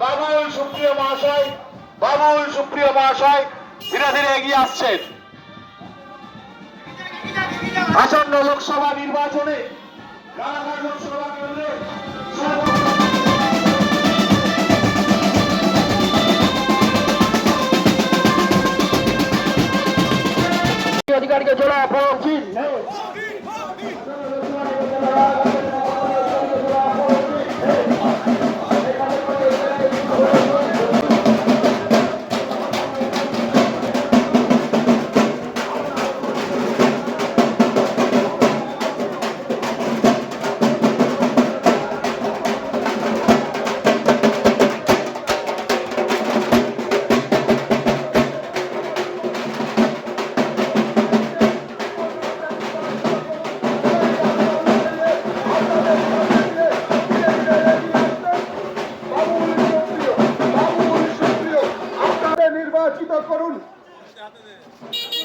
বাবুল সুপ্রিয় মহাশয় বাবুল সুপ্রিয় মহাশয় ধীরে ধীরে এগিয়ে আসছেন। আসন্ন লোকসভা নির্বাচনে লোকসভা Hadi de.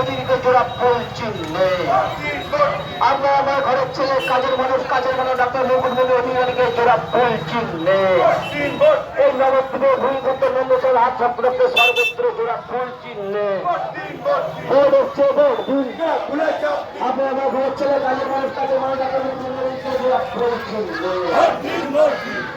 অধীনিকে জোড়া বলছেন আমরা আমার ঘরের ছেলে, কাজের মানুষ কাজের মানুষ, ডাক্তার মুখ্যমন্ত্রী অধিকারীকে জোড়া বলছেন এই নবদ্বীপে ভূমিপুত্র নন্দেশ্বর হাত সম্পর্কে সর্বত্র জোড়া হচ্ছে আপনি আমার ঘরের ছেলে, কাজের মানুষ কাজের মানুষ, ডাক্তার মুখ্যমন্ত্রীকে জোড়া বলছেন বাংলা